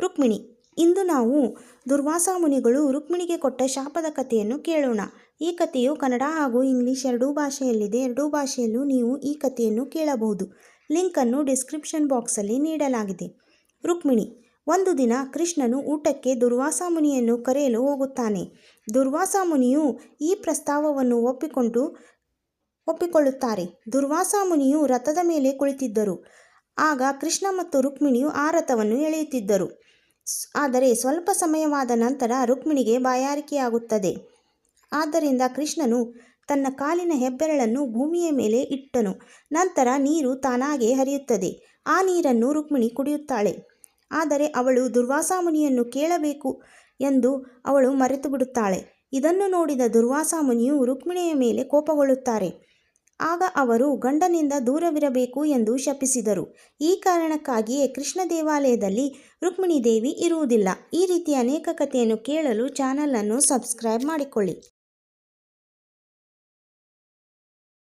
ರುಕ್ಮಿಣಿ. ಇಂದು ನಾವು ದುರ್ವಾಸ ಮುನಿಗಳು ರುಕ್ಮಿಣಿಗೆ ಕೊಟ್ಟ ಶಾಪದ ಕಥೆಯನ್ನು ಕೇಳೋಣ. ಈ ಕಥೆಯು ಕನ್ನಡ ಹಾಗೂ ಇಂಗ್ಲಿಷ್ ಎರಡೂ ಭಾಷೆಯಲ್ಲಿದೆ. ಎರಡೂ ಭಾಷೆಯಲ್ಲೂ ನೀವು ಈ ಕಥೆಯನ್ನು ಕೇಳಬಹುದು. ಲಿಂಕನ್ನು ಡಿಸ್ಕ್ರಿಪ್ಷನ್ ಬಾಕ್ಸಲ್ಲಿ ನೀಡಲಾಗಿದೆ. ರುಕ್ಮಿಣಿ, ಒಂದು ದಿನ ಕೃಷ್ಣನು ಊಟಕ್ಕೆ ದುರ್ವಾಸ ಮುನಿಯನ್ನು ಕರೆಯಲು ಹೋಗುತ್ತಾನೆ. ದುರ್ವಾಸ ಮುನಿಯು ಈ ಪ್ರಸ್ತಾವವನ್ನು ಒಪ್ಪಿಕೊಂಡು, ಒಪ್ಪಿಕೊಳ್ಳುತ್ತಾರೆ. ದುರ್ವಾಸ ಮುನಿಯು ರಥದ ಮೇಲೆ ಕುಳಿತಿದ್ದರು. ಆಗ ಕೃಷ್ಣ ಮತ್ತು ರುಕ್ಮಿಣಿಯು ಆ ರಥವನ್ನು ಎಳೆಯುತ್ತಿದ್ದರು. ಆದರೆ ಸ್ವಲ್ಪ ಸಮಯವಾದ ನಂತರ ರುಕ್ಮಿಣಿಗೆ ಬಾಯಾರಿಕೆಯಾಗುತ್ತದೆ. ಆದ್ದರಿಂದ ಕೃಷ್ಣನು ತನ್ನ ಕಾಲಿನ ಹೆಬ್ಬೆರಳನ್ನು ಭೂಮಿಯ ಮೇಲೆ ಇಟ್ಟನು. ನಂತರ ನೀರು ತಾನಾಗೆ ಹರಿಯುತ್ತದೆ. ಆ ನೀರನ್ನು ರುಕ್ಮಿಣಿ ಕುಡಿಯುತ್ತಾಳೆ. ಆದರೆ ಅವಳು ದುರ್ವಾಸಾಮುನಿಯನ್ನು ಕೇಳಬೇಕು ಎಂದು ಅವಳು ಮರೆತು ಬಿಡುತ್ತಾಳೆ ಇದನ್ನು ನೋಡಿದ ದುರ್ವಾಸಾಮುನಿಯು ರುಕ್ಮಿಣಿಯ ಮೇಲೆ ಕೋಪಗೊಳ್ಳುತ್ತಾರೆ. ಆಗ ಅವರು ಗಂಡನಿಂದ ದೂರವಿರಬೇಕು ಎಂದು ಶಪಿಸಿದರು. ಈ ಕಾರಣಕ್ಕಾಗಿಯೇ ಕೃಷ್ಣ ದೇವಾಲಯದಲ್ಲಿ ರುಕ್ಮಿಣಿ ದೇವಿ ಇರುವುದಿಲ್ಲ. ಈ ರೀತಿಯ ಅನೇಕ ಕಥೆಯನ್ನು ಕೇಳಲು ಚಾನಲನ್ನು ಸಬ್ಸ್ಕ್ರೈಬ್ ಮಾಡಿಕೊಳ್ಳಿ.